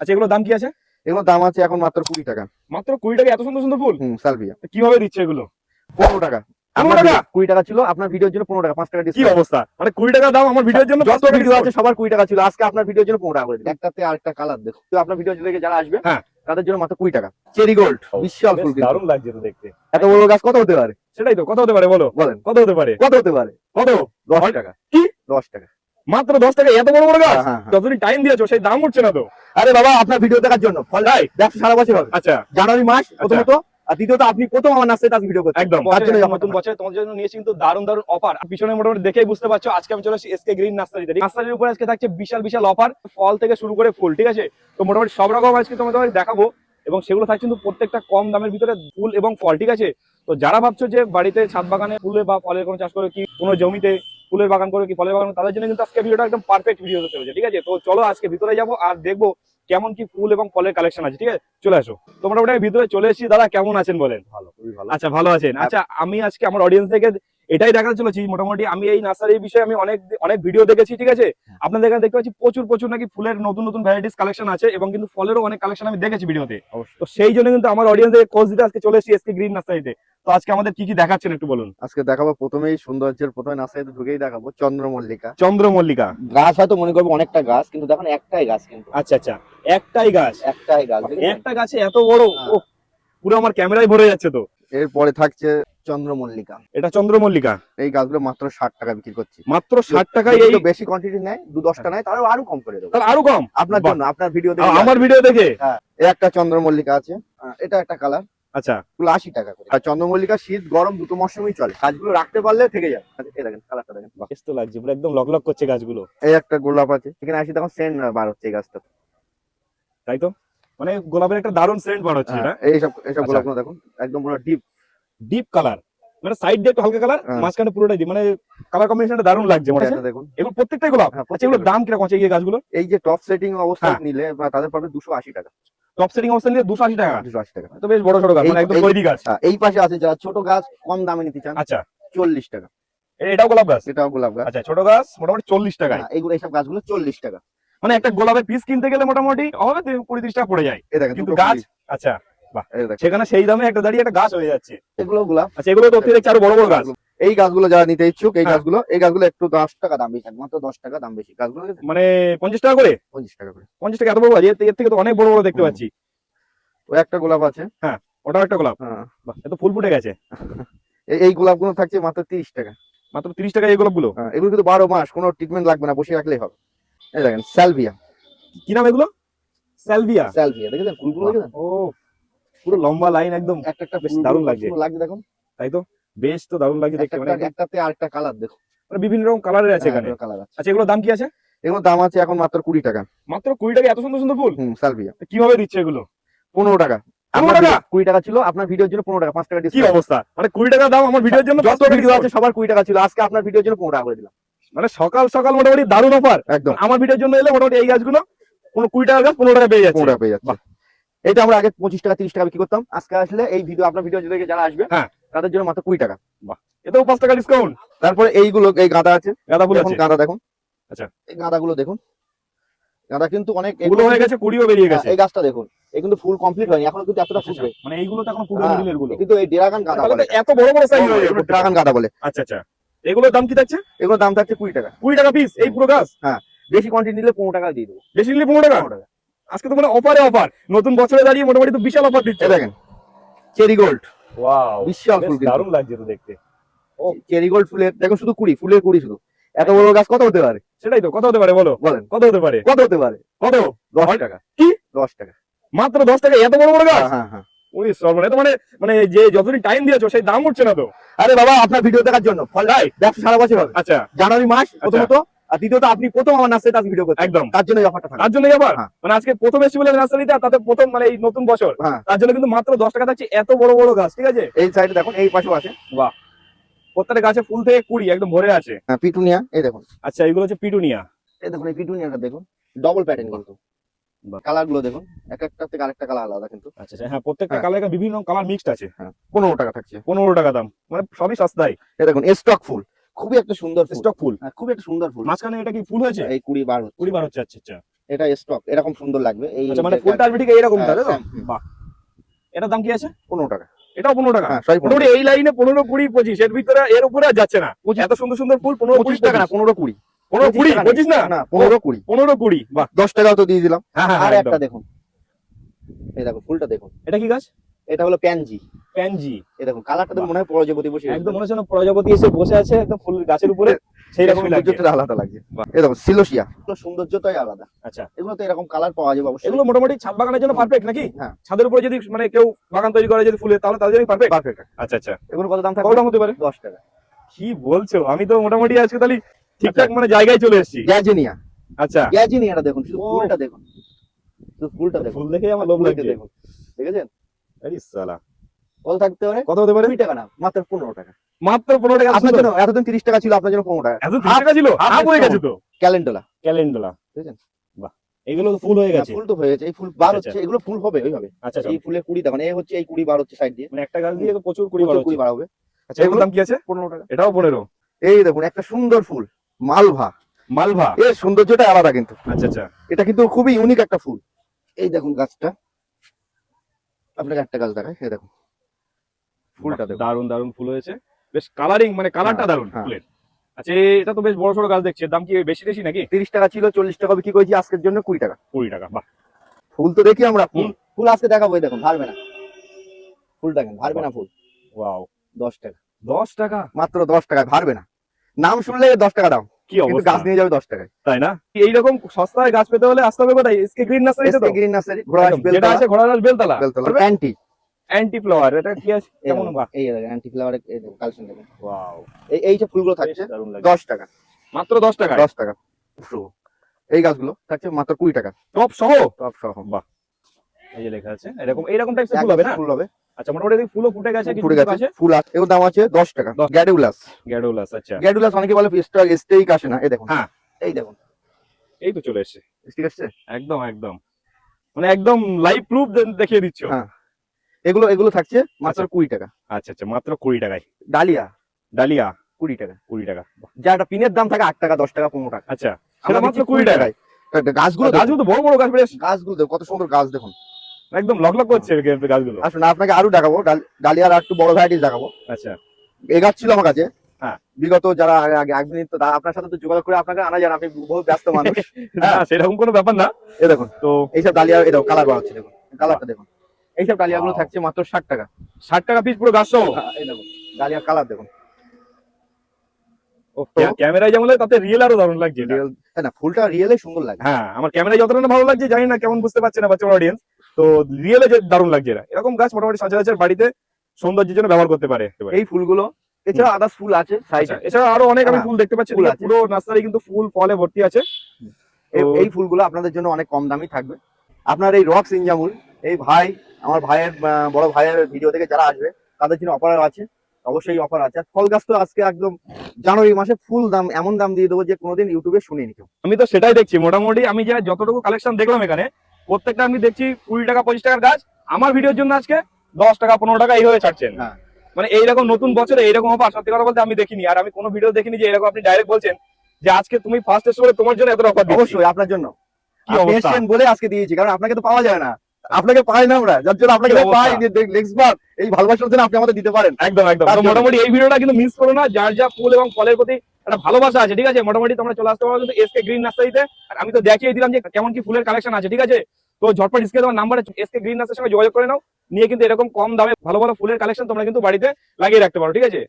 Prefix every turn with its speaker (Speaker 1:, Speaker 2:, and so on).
Speaker 1: আচ্ছা এগুলো দাম কি আছে?
Speaker 2: এগুলোর দাম আছে এখন মাত্র কুড়ি টাকা।
Speaker 1: মাত্র কুড়ি টাকা এত সুন্দর সুন্দর ফুল?
Speaker 2: হুম সালভিয়া
Speaker 1: কীভাবে দিচ্ছে এগুলো?
Speaker 2: পনেরো টাকা? কুড়ি টাকা ছিল আপনার ভিডিওর জন্য পনেরো টাকা পাঁচ টাকা
Speaker 1: কি অবস্থা? মানে কুড়ি টাকা দাম আমার ভিডিওর জন্য
Speaker 2: যত ভিডিও আছে সবার কুড়ি টাকা ছিল। আজকে আপনার ভিডিওর জন্য পনেরো টাকা করে। একটাতে আরেকটা কালার দেখো তো আপনার ভিডিও যারা আসবে
Speaker 1: হ্যাঁ।
Speaker 2: তাদের জন্য মাত্র কুড়ি টাকা। চেরি গোল্ড বিশাল ফুল
Speaker 1: দারুণ লাগছে তো দেখতে।
Speaker 2: এত বড় গাছ কত হতে পারে?
Speaker 1: সেটাই তো কত হতে পারে বলো?
Speaker 2: বলেন।
Speaker 1: কত হতে পারে?
Speaker 2: কত হতে পারে?
Speaker 1: কত?
Speaker 2: দশ টাকা।
Speaker 1: কি?
Speaker 2: দশ টাকা।
Speaker 1: মাত্র দশ টাকা এত বড় বড় গাছ?
Speaker 2: হ্যাঁ, হ্যাঁ, হ্যাঁ।
Speaker 1: যতদিন টাইম দিয়েছ সেই দাম উঠছে না তো।
Speaker 2: আরে বাবা আপনার ভিডিও দেখার জন্য। ফল
Speaker 1: তাই?
Speaker 2: ব্যবসা সারা বছর হবে।
Speaker 1: আচ্ছা।
Speaker 2: জানুয়ারি মাস প্রথমত আর দ্বিতীয়ত আপনি প্রথম আমার নাচতে তার ভিডিও
Speaker 1: একদম।
Speaker 2: তার জন্য
Speaker 1: নতুন বছর তোমাদের জন্য নিয়েছি কিন্তু দারুণ দারুণ অফার পিছনে মোটামুটি দেখেই বুঝতে পারছ আজকে আমি চলে এসেছি এসকে গ্রিন নার্সারিতে নার্সারির উপরে আজকে থাকছে বিশাল বিশাল অফার ফল থেকে শুরু করে ফুল ঠিক আছে? তো মোটামুটি সব রকম আজকে তোমাদের দেখাবো। এবং সেগুলো থাকছে কিন্তু প্রত্যেকটা কম দামের ভিতরে ফুল এবং ফল ঠিক আছে? তো যারা ভাবছ যে বাড়িতে ছাদ বাগানে ফুলের বা ফলের কোনো চাষ করে কি কোনো জমিতে ফুলের বাগান করে কি ফলের বাগান তাদের জন্য কিন্তু আজকে ভিডিওটা একদম পারফেক্ট ভিডিও হতে চলেছে ঠিক আছে? তো চলো আজকে ভিতরে যাব আর দেখব কেমন কি ফুল এবং ফলের কালেকশন আছে ঠিক আছে? চলে আসো। তো মোটামুটি ভিতরে চলে এসেছি দাদা কেমন আছেন বলেন?
Speaker 2: ভালো
Speaker 1: আচ্ছা ভালো আছেন। আচ্ছা আমি আজকে আমার অডিয়েন্স থেকে এটাই দেখাতে চলেছি। মোটামুটি আমি এই নার্সারির বিষয়ে আমি অনেক অনেক ভিডিও দেখেছি ঠিক আছে? আপনাদের এখানে দেখতে পাচ্ছি প্রচুর প্রচুর নাকি ফুলের নতুন নতুন ভ্যারাইটিস কালেকশন আছে এবং কিন্তু ফলেরও অনেক কালেকশন আমি দেখেছি ভিডিওতে তো সেই জন্য কিন্তু আমার অডিয়েন্স কোর্স দিতে আজকে চলে এসেছি এসকে গ্রিন নার্সারিতে তো আজকে আমাদের কি কি দেখাচ্ছেন একটু বলুন?
Speaker 2: আজকে দেখাবো প্রথমেই সৌন্দর্যের প্রথমে নার্সারিতে ঢুকেই দেখাবো চন্দ্রমল্লিকা।
Speaker 1: চন্দ্রমল্লিকা।
Speaker 2: গাছ হয়তো মনে করব অনেকটা গাছ কিন্তু দেখুন একটাই গাছ কিন্তু।
Speaker 1: আচ্ছা আচ্ছা। একটাই গাছ?
Speaker 2: একটাই গাছ
Speaker 1: একটা গাছে এত বড়? ও পুরো আমার ক্যামেরায় ভরে যাচ্ছে তো।
Speaker 2: এরপরে থাকছে চন্দ্রমল্লিকা।
Speaker 1: এটা চন্দ্রমল্লিকা?
Speaker 2: এই গাছগুলো মাত্র ষাট টাকা বিক্রি করছি।
Speaker 1: মাত্র ষাট টাকায় এই
Speaker 2: বেশি কোয়ান্টিটি নেয় দু দশটা নেয় তারও আরও কম করে দেবো।
Speaker 1: আরও কম?
Speaker 2: আপনার জন্য আপনার ভিডিও দেখে
Speaker 1: আমার ভিডিও দেখে?
Speaker 2: একটা চন্দ্রমল্লিকা আছে। এটা একটা কালার
Speaker 1: আচ্ছা।
Speaker 2: এগুলো আশি টাকা করে। আর চন্দ্রমল্লিকা শীত গরম দুটো মৌসুমই চলে। গাছগুলো রাখতে পারলে থেকে যাবে। আচ্ছা, এই দেখেন কালারটা দেখেন।
Speaker 1: বেশ তো লাগছে পুরো একদম লক লক করছে গাছগুলো।
Speaker 2: এই একটা গোলাপ আছে। এখানে আসি তখন সেন্ট বার হচ্ছে এই গাছটা।
Speaker 1: তাই তো? মানে গোলাপের একটা দারুণ সেন্ট বার হচ্ছে এটা।
Speaker 2: হ্যাঁ, এইসব এইসব
Speaker 1: আচ্ছা।
Speaker 2: গোলাপগুলো দেখুন একদম পুরো ডিপ
Speaker 1: ডিপ কালার মানে সাইড দিয়ে একটু হালকা কালার
Speaker 2: হ্যাঁ।
Speaker 1: মাঝখানে পুরোটাই ডিপ মানে কালার কম্বিনেশনটা দারুণ লাগছে মনে হচ্ছে
Speaker 2: দেখুন।
Speaker 1: এগুলো প্রত্যেকটাই গোলাপ।
Speaker 2: হ্যাঁ,
Speaker 1: আচ্ছা এগুলোর দাম কীরকম আছে এই গাছগুলো?
Speaker 2: এই যে টপ সেটিং অবস্থায়
Speaker 1: হ্যাঁ।
Speaker 2: নিলে তাদের পাবে দুশো আশি টাকা।
Speaker 1: টপ সেটিং অবস্থান নিয়ে দুশো আশি টাকা।
Speaker 2: দুশো আশি টাকা।
Speaker 1: তো বেশ বড় ছোট গাছ মানে একদম তৈরি গাছ।
Speaker 2: এই পাশে আছে যারা ছোট গাছ কম দামে নিতে চান
Speaker 1: আচ্ছা।
Speaker 2: চল্লিশ টাকা।
Speaker 1: এটাও গোলাপ গাছ?
Speaker 2: এটাও গোলাপ গাছ।
Speaker 1: আচ্ছা ছোট গাছ মোটামুটি চল্লিশ
Speaker 2: হ্যাঁ, এইগুলো এইসব গাছগুলো চল্লিশ টাকা।
Speaker 1: মানে একটা গোলাপের পিস কিনতে গেলে মোটামুটি হবে কুড়ি ত্রিশ টাকা পড়ে যায়। কিন্তু গাছ আচ্ছা। সেখানে সেই দামে একটা দাঁড়িয়ে একটা গাছ হয়ে যাচ্ছে।
Speaker 2: এগুলো গোলাপ।
Speaker 1: আচ্ছা এগুলো তো অতিরিক্ত আরও বড় বড় গাছ।
Speaker 2: এই গাছগুলো যারা নিতে ইচ্ছুক এই
Speaker 1: হ্যাঁ।
Speaker 2: গাছগুলো এই গাছগুলো একটু দশ টাকা দাম বেশি মাত্র দশ টাকা দাম বেশি। গাছগুলো
Speaker 1: মানে পঞ্চাশ টাকা করে?
Speaker 2: পঁচিশ টাকা করে।
Speaker 1: পঞ্চাশ টাকা এত বড় গাছ? এর থেকে- তো অনেক বড় বড় দেখতে পাচ্ছি।
Speaker 2: ওই একটা গোলাপ আছে।
Speaker 1: হ্যাঁ ওটাও একটা গোলাপ।
Speaker 2: হ্যাঁ।
Speaker 1: এত ফুল ফুটে গেছে।
Speaker 2: এই- এই গোলাপগুলো থাকছে মাত্র তিরিশ টাকা।
Speaker 1: মাত্র তিরিশ টাকা এই গোলাপগুলো?
Speaker 2: হ্যাঁ, এগুলো কিন্তু বারো মাস কোনো ট্রিটমেন্ট লাগবে না বসে রাখলেই হবে। এই দেখেন স্যালভিয়া।
Speaker 1: কি নাম এগুলো? স্যালভিয়া।
Speaker 2: স্যালভিয়া দেখেছেন? ফুলগুলো দেখেছেন?
Speaker 1: ও পুরো লম্বা লাইন একদম
Speaker 2: একটা একটা
Speaker 1: বেশ দারুণ লাগছে।
Speaker 2: দেখুন।
Speaker 1: তাই তো? বেশ তো দারুণ লাগছে দেখতে মানে
Speaker 2: একটা- একটাতে আরেকটা কালার দেখুন।
Speaker 1: মানে বিভিন্ন রকম কালারের আছে এখানে।
Speaker 2: কালার আছে।
Speaker 1: আচ্ছা এগুলোর দাম কি আছে?
Speaker 2: এগুলোর দাম আছে এখন মাত্র কুড়ি টাকা।
Speaker 1: মাত্র কুড়ি টাকা? এত সুন্দর সুন্দর ফুল?
Speaker 2: হুম স্যালভিয়া
Speaker 1: তো কীভাবে দিচ্ছে এগুলো?
Speaker 2: পনেরো টাকা।
Speaker 1: টাকা?
Speaker 2: কুড়ি টাকা ছিল আপনার ভিডিওর জন্য পনেরো টাকা পাঁচ টাকা
Speaker 1: কি অবস্থা? মানে কুড়ি টাকা দাম আমার ভিডিওর জন্য
Speaker 2: যত ভিডিও আছে সবার কুড়ি টাকা ছিল। আজকে আপনার ভিডিওর জন্য পনেরো টাকা করে দিলাম।
Speaker 1: মানে সকাল সকাল মোটামুটি দারুণ অফার
Speaker 2: একদম।
Speaker 1: আমার ভিডিওর জন্য এলে মোটামুটি এই গাছগুলো কোনো কুড়ি টাকার গাছ পনেরো টাকা পেয়ে যাচ্ছে।
Speaker 2: পনেরো টাকা পেয়ে যাচ্ছে। এটা আমরা আগে পঁচিশ টাকা তিরিশ টাকা বিক্রি করতাম। আজকে আসলে এই ভিডিও আপনার ভিডিও দেখে যারা আসবে
Speaker 1: হ্যাঁ।
Speaker 2: তাদের জন্য মাত্র কুড়ি টাকা।
Speaker 1: এতেও পাঁচ টাকা ডিসকাউন্ট
Speaker 2: তারপরে এইগুলো এই গাঁদা আছে।
Speaker 1: গাঁদা ফুল
Speaker 2: এখন গাঁদা দেখুন।
Speaker 1: আচ্ছা।
Speaker 2: এই গাঁদাগুলো দেখুন। গাঁদা কিন্তু অনেক
Speaker 1: এগুলো হয়ে গেছে কুড়িও বেরিয়ে গেছে।
Speaker 2: এই গাছটা দেখুন। এই কিন্তু ফুল কমপ্লিট হয়নি এখনও কিন্তু এতটা
Speaker 1: আচ্ছা,
Speaker 2: ফুটবে।
Speaker 1: মানে এইগুলো তো এখন পুরো
Speaker 2: হ্যাঁ,
Speaker 1: গুলো।
Speaker 2: কিন্তু এই ড্রাগন গাঁদা বলে।
Speaker 1: এত বড় বড় সাইজ হয়ে যাবে
Speaker 2: ড্রাগন গাঁদা বলে।
Speaker 1: আচ্ছা আচ্ছা। এগুলোর দাম কি থাকছে?
Speaker 2: এগুলোর দাম থাকছে কুড়ি টাকা।
Speaker 1: কুড়ি টাকা পিস এই পুরো গাছ?
Speaker 2: হ্যাঁ বেশি কোয়ান্টিটি নিলে পনেরো টাকা দিয়ে দেবো।
Speaker 1: বেশি নিলে পনেরো টাকা। আজকে তো মানে অফারে অফার নতুন বছরে দাঁড়িয়ে মোটামুটি তো বিশাল অফার দিচ্ছে।
Speaker 2: দেখেন চেরি গোল্ড
Speaker 1: ওয়াও
Speaker 2: বিশাল ফুল
Speaker 1: দারুণ লাগছে তো দেখতে।
Speaker 2: ও চেরি গোল্ড ফুলের দেখুন শুধু কুড়ি ফুলের কুড়ি শুধু। এত বড় গাছ কত হতে পারে?
Speaker 1: সেটাই তো কত হতে পারে বলো?
Speaker 2: বলেন।
Speaker 1: কত হতে পারে?
Speaker 2: কত হতে পারে?
Speaker 1: কত?
Speaker 2: দশ টাকা।
Speaker 1: কি?
Speaker 2: দশ টাকা।
Speaker 1: মাত্র দশ টাকা? এত বড় বড় গাছ?
Speaker 2: হ্যাঁ হ্যাঁ হ্যাঁ।
Speaker 1: তো মানে মানে যে যতদিন টাইম দিয়েছ সেই দাম উঠছে না তো।
Speaker 2: আরে বাবা আপনার ভিডিও দেখার জন্য। ফল
Speaker 1: তাই?
Speaker 2: ব্যবসা সারা বছর
Speaker 1: আচ্ছা।
Speaker 2: জানুয়ারি মাস প্রথমত। আর দ্বিতীয়ত আপনি প্রথম আমার নাচতে তার ভিডিও করছেন।
Speaker 1: একদম।
Speaker 2: তার জন্য অফারটা থাকে
Speaker 1: তার জন্য আবার?
Speaker 2: হ্যাঁ।
Speaker 1: মানে আজকে প্রথম এসেছি বলে নার্সারিতে আর তাতে প্রথম মানে এই নতুন বছর।
Speaker 2: হ্যাঁ।
Speaker 1: তার জন্য কিন্তু মাত্র দশ টাকা থাকছে এত বড় বড় গাছ ঠিক আছে?
Speaker 2: এই সাইডে দেখুন এই পাশেও আছে।
Speaker 1: প্রত্যেকটা গাছে ফুল থেকে কুড়ি একদম ভরে আছে।
Speaker 2: হ্যাঁ, পিটুনিয়া এই দেখুন।
Speaker 1: আচ্ছা এগুলো হচ্ছে পিটুনিয়া।
Speaker 2: এই দেখুন এই পিটুনিয়াটা দেখুন। ডবল প্যাটার্ন কিন্তু।
Speaker 1: বাহ।
Speaker 2: কালারগুলো দেখুন। এক একটা থেকে আরেকটা কালার আলাদা কিন্তু।
Speaker 1: আচ্ছা আচ্ছা হ্যাঁ প্রত্যেকটা। কালার বিভিন্ন কালার মিক্সড আছে।
Speaker 2: পনেরো টাকা থাকছে।
Speaker 1: পনেরো টাকা দাম। মানে সবই সস্তায়।
Speaker 2: এই দেখুন স্টক ফুল খুবই একটা সুন্দর ফুল।
Speaker 1: স্টক ফুল?
Speaker 2: হ্যাঁ, খুবই একটা সুন্দর ফুল।
Speaker 1: মাঝখানে এটা কি ফুল হয়েছে?
Speaker 2: এই কুড়ি বার
Speaker 1: কুড়ি বার হচ্ছে আচ্ছা আচ্ছা।
Speaker 2: এটা স্টক এরকম সুন্দর লাগবে। এই
Speaker 1: আচ্ছা মানে ফুলটা আসবে ঠিক
Speaker 2: হ্যাঁ,
Speaker 1: তাই তো?
Speaker 2: হ্যাঁ,
Speaker 1: বাহ। এটার দাম কি আছে?
Speaker 2: পনেরো টাকা।
Speaker 1: এটাও পনেরো টাকা?
Speaker 2: হ্যাঁ
Speaker 1: মোটামুটি এই লাইনে পনেরো কুড়ি পঁচিশ এর ভিতরে এর উপরে আর যাচ্ছে না। এত সুন্দর সুন্দর ফুল পনেরো কুড়ি
Speaker 2: পঁচিশ টাকা না পনেরো কুড়ি।
Speaker 1: পনেরো কুড়ি পঁচিশ না?
Speaker 2: না পনেরো কুড়ি।
Speaker 1: পনেরো কুড়ি বাহ।
Speaker 2: দশ টাকাও তো দিয়ে দিলাম। আর একটা দেখুন। এই দেখো ফুলটা দেখুন।
Speaker 1: এটা কি গাছ?
Speaker 2: এটা হলো প্যানজি।
Speaker 1: প্যানজি।
Speaker 2: এই দেখুন কালারটা তো মনে হয় প্রজাপতি বসে
Speaker 1: একদম মনে হচ্ছে প্রজাপতি এসে বসে আছে একদম ফুল গাছের উপরে সেই রকম
Speaker 2: সৌন্দর্যটা আলাদা লাগছে। এই দেখো সিলোসিয়া এগুলো সৌন্দর্যটাই আলাদা।
Speaker 1: আচ্ছা।
Speaker 2: এগুলো তো এরকম কালার পাওয়া যাবে অবশ্যই।
Speaker 1: এগুলো মোটামুটি ছাদ বাগানের জন্য পারফেক্ট নাকি?
Speaker 2: হ্যাঁ।
Speaker 1: ছাদের উপরে যদি মানে কেউ বাগান তৈরি করে যদি ফুলের তাহলে তাদের জন্য পারফেক্ট
Speaker 2: পারফেক্ট
Speaker 1: আচ্ছা আচ্ছা।
Speaker 2: এগুলো কত দাম
Speaker 1: থাকে
Speaker 2: কত
Speaker 1: দাম হতে পারে?
Speaker 2: দশ টাকা।
Speaker 1: কি বলছো? আমি তো মোটামুটি আজকে তাহলে ঠিকঠাক মানে জায়গায় চলে এসেছি।
Speaker 2: গ্যাজিনিয়া।
Speaker 1: আচ্ছা।
Speaker 2: গ্যাজিনিয়াটা দেখুন শুধু ফুলটা দেখুন। শুধু ফুলটা দেখুন।
Speaker 1: ফুল দেখে আমার লোভ লাগছে।
Speaker 2: দেখুন। দেখেছেন?
Speaker 1: সালা।
Speaker 2: থাকতে পারে?
Speaker 1: কত হতে পারে?
Speaker 2: কুড়ি টাকা না মাত্র পনেরো টাকা।
Speaker 1: মাত্র পনেরো টাকা
Speaker 2: আপনার জন্য এতদিন তিরিশ টাকা ছিল আপনার জন্য পনেরো টাকা।
Speaker 1: এত টাকা ছিল? হাফ হয়ে গেছে তো?
Speaker 2: ক্যালেন্ডোলা।
Speaker 1: ক্যালেন্ডার
Speaker 2: বুঝেছেন?
Speaker 1: বাহ এগুলো তো ফুল হয়ে গেছে।
Speaker 2: ফুল তো হয়ে গেছে এই ফুল বার
Speaker 1: আচ্ছা।
Speaker 2: হচ্ছে এগুলো ফুল হবে ওইভাবে।
Speaker 1: আচ্ছা আচ্ছা।
Speaker 2: এই ফুলের কুড়ি এই হচ্ছে এই কুড়ি বার হচ্ছে সাইড দিয়ে।
Speaker 1: মানে একটা গাছ দিয়ে প্রচুর কুড়ি বার
Speaker 2: কুড়ি বার হবে।
Speaker 1: আচ্ছা এগুলোর দাম কি আছে?
Speaker 2: পনেরো টাকা।
Speaker 1: এটাও পনেরো।
Speaker 2: এই দেখুন একটা সুন্দর ফুল মালভা।
Speaker 1: মালভা?
Speaker 2: এর সৌন্দর্যটা আলাদা কিন্তু।
Speaker 1: আচ্ছা আচ্ছা।
Speaker 2: এটা কিন্তু খুবই ইউনিক একটা ফুল। এই দেখুন গাছটা। আপনাকে একটা গাছ দেখায় দেখুন। ফুলটা দেখুন।
Speaker 1: দারুণ দারুণ ফুল হয়েছে। বেশ কালারিং মানে কালারটা
Speaker 2: হ্যাঁ,
Speaker 1: দারুণ
Speaker 2: হ্যাঁ।
Speaker 1: ফুলের। আচ্ছা এটা তো বেশ বড় সড়ো গাছ দেখছি। দাম কি বেশি বেশি নাকি?
Speaker 2: তিরিশ টাকা ছিল চল্লিশ টাকা বিক্রি করেছি আজকের জন্য কুড়ি টাকা।
Speaker 1: কুড়ি টাকা বাহ।
Speaker 2: ফুল তো দেখি আমরা ফুল। ফুল আজকে দেখাবো এই দেখুন ভারবে না। ফুল দেখেন ভারবে না ফুল।
Speaker 1: ওয়াও।
Speaker 2: দশ টাকা।
Speaker 1: দশ টাকা?
Speaker 2: মাত্র দশ টাকা ভারবে না। নাম শুনলে দশ টাকা দাম
Speaker 1: কি অবস্থা?
Speaker 2: গাছ নিয়ে যাবে দশ টাকায়।
Speaker 1: তাই না? এইরকম সস্তায় গাছ পেতে হলে আসতে হবে কোথায়? এসকে গ্রিন নার্সারিতে তো
Speaker 2: গ্রিন নার্সারি ঘোড়া
Speaker 1: একদম, যেটা আছে ঘোড়ারাস বেলতলা।
Speaker 2: অ্যান্টি
Speaker 1: অ্যান্টি ফ্লাওয়ার এটা কি আছে? কেমন বাহ।
Speaker 2: এই দেখেন অ্যান্টি ফ্লাওয়ার কালেকশন দেখেন
Speaker 1: ওয়াও
Speaker 2: এই এই যে ফুলগুলো থাকছে
Speaker 1: দারুণ লাগে।
Speaker 2: দশ টাকা।
Speaker 1: মাত্র দশ টাকা
Speaker 2: দশ টাকা। এই গাছগুলো থাকছে মাত্র কুড়ি টাকা।
Speaker 1: টপ সহ?
Speaker 2: টপ সহ
Speaker 1: বাহ। এই যে লেখা আছে এরকম এইরকম টাইপের ফুল হবে না?
Speaker 2: ফুল হবে।
Speaker 1: আচ্ছা মোটামুটি ফুলও ফুটে গেছে
Speaker 2: ফুটে গেছে। ফুল আছে এর দাম আছে দশ টাকা।
Speaker 1: দশ।
Speaker 2: গ্যাডুলাস।
Speaker 1: আচ্ছা।
Speaker 2: গ্যাডুলাস অনেকে বলে স্টেক আসে না। এই দেখুন।
Speaker 1: হ্যাঁ।
Speaker 2: এই দেখুন।
Speaker 1: এই তো চলে এসেছে।
Speaker 2: ঠিক আছে
Speaker 1: একদম একদম। মানে একদম লাইভ প্রুফ দেখিয়ে দিচ্ছ।
Speaker 2: হ্যাঁ। এগুলো এগুলো থাকছে মাত্র
Speaker 1: আচ্ছা।
Speaker 2: কুড়ি টাকা।
Speaker 1: আচ্ছা আচ্ছা মাত্র কুড়ি টাকায়।
Speaker 2: ডালিয়া।
Speaker 1: ডালিয়া?
Speaker 2: কুড়ি টাকা।
Speaker 1: কুড়ি টাকা।
Speaker 2: যা একটা পিনের দাম থাকে আট টাকা দশ টাকা পনেরো টাকা।
Speaker 1: আচ্ছা সেটা মাত্র কুড়ি টাকায়।
Speaker 2: গাছগুলো
Speaker 1: গাছগুলো তো বড় বড় গাছ বেশ
Speaker 2: গাছগুলো কত সুন্দর গাছ দেখুন।
Speaker 1: একদম লক লক করছে গাছগুলো।
Speaker 2: আসুন আপনাকে আরও দেখাবো। ডাল- ডালিয়ার আর একটু বড় ভ্যারাইটিস দেখাবো।
Speaker 1: আচ্ছা।
Speaker 2: এই গাছ ছিল আমার কাছে।
Speaker 1: হ্যাঁ।
Speaker 2: বিগত যারা আগে একদিন তো আপনার সাথে তো যোগাযোগ করে আপনাকে আনা যান আপনি বহু ব্যস্ত মানুষ।
Speaker 1: না সেরকম কোনো ব্যাপার না।
Speaker 2: এই দেখুন
Speaker 1: তো
Speaker 2: এইসব ডালিয়া এই দেখো কালার বার হচ্ছে দেখুন কালারটা দেখুন। এইসব ডালিয়াগুলো
Speaker 1: Wow.
Speaker 2: থাকছে মাত্র ষাট টাকা।
Speaker 1: ষাট টাকা পিস পুরো গাছ সহ
Speaker 2: হ্যাঁ, এই দেখুন ডালিয়ার কালার দেখুন।
Speaker 1: ক্যামেরায় যেমন লাগে তাতে রিয়েল আরও দারুণ লাগছে
Speaker 2: রিয়েল না ফুলটা রিয়েলে সুন্দর লাগে
Speaker 1: হ্যাঁ আমার ক্যামেরায় যতটা ভালো লাগছে জানি না কেমন বুঝতে পারছে না বাচ্চা অডিয়েন্স তো রিয়েলে যে দারুণ লাগছে এটা। এরকম গাছ মোটামুটি সচরাচর বাড়িতে সৌন্দর্যের জন্য ব্যবহার করতে পারে।
Speaker 2: এই ফুলগুলো এছাড়া আদার্স ফুল আছে সাইডে
Speaker 1: আচ্ছা, এছাড়া আরও অনেক আমি
Speaker 2: হ্যাঁ,
Speaker 1: ফুল দেখতে পাচ্ছি। পুরো নার্সারি কিন্তু ফুল ফলে ভর্তি আছে।
Speaker 2: এই ফুলগুলো আপনাদের জন্য অনেক কম দামি থাকবে। আপনার এই রক্স ইনজামুল এই ভাই আমার ভাইয়ের বড় ভাইয়ের ভিডিও থেকে যারা আসবে তাদের জন্য অফার আছে। অবশ্যই অফার আছে। ফল গাছ তো আজকে একদম জানুয়ারি মাসে ফুল দাম এমন দাম দিয়ে দেবো যে কোনোদিন ইউটিউবে শুনিনি কেউ।
Speaker 1: আমি তো সেটাই দেখছি। মোটামুটি আমি যা যতটুকু কালেকশন দেখলাম এখানে প্রত্যেকটা আমি দেখছি কুড়ি টাকা পঁচিশ টাকার গাছ। আমার ভিডিওর জন্য আজকে দশ টাকা পনেরো টাকা এইভাবে ছাড়ছেন।
Speaker 2: হ্যাঁ।
Speaker 1: মানে এইরকম নতুন বছরে এইরকম অফার সত্যি কথা বলতে আমি দেখিনি। আর আমি কোনো ভিডিও দেখিনি যে এরকম আপনি ডাইরেক্ট বলছেন যে আজকে তুমি ফার্স্ট এসে করে তোমার জন্য এত অফার
Speaker 2: অবশ্যই আপনার জন্য? বলে আজকে দিয়েছি কারণ আপনাকে তো পাওয়া যায় না। আপনাকে পাই না আমরা যার জন্য আপনাকে পাই নেক্সট বার এই ভালোবাসার জন্য আপনি আমাদের দিতে পারেন।
Speaker 1: একদম একদম। মোটামুটি এই ভিডিওটা কিন্তু মিস করো না। যার যা ফুল এবং ফলের প্রতি একটা ভালোবাসা আছে ঠিক আছে? মোটামুটি তোমরা চলে আসতে পারো কিন্তু এসকে গ্রিন নার্সারিতে আর আমি তো দেখিয়ে দিলাম যে কেমন কি ফুলের কালেকশন আছে ঠিক আছে? তো ঝটপট স্কে তোমার নাম্বার এসকে গ্রিন নার্সের সঙ্গে যোগাযোগ করে নাও। নিয়ে কিন্তু এরকম কম দামে ভালো ভালো ফুলের কালেকশন তোমরা কিন্তু বাড়িতে লাগিয়ে রাখতে পারো, ঠিক আছে?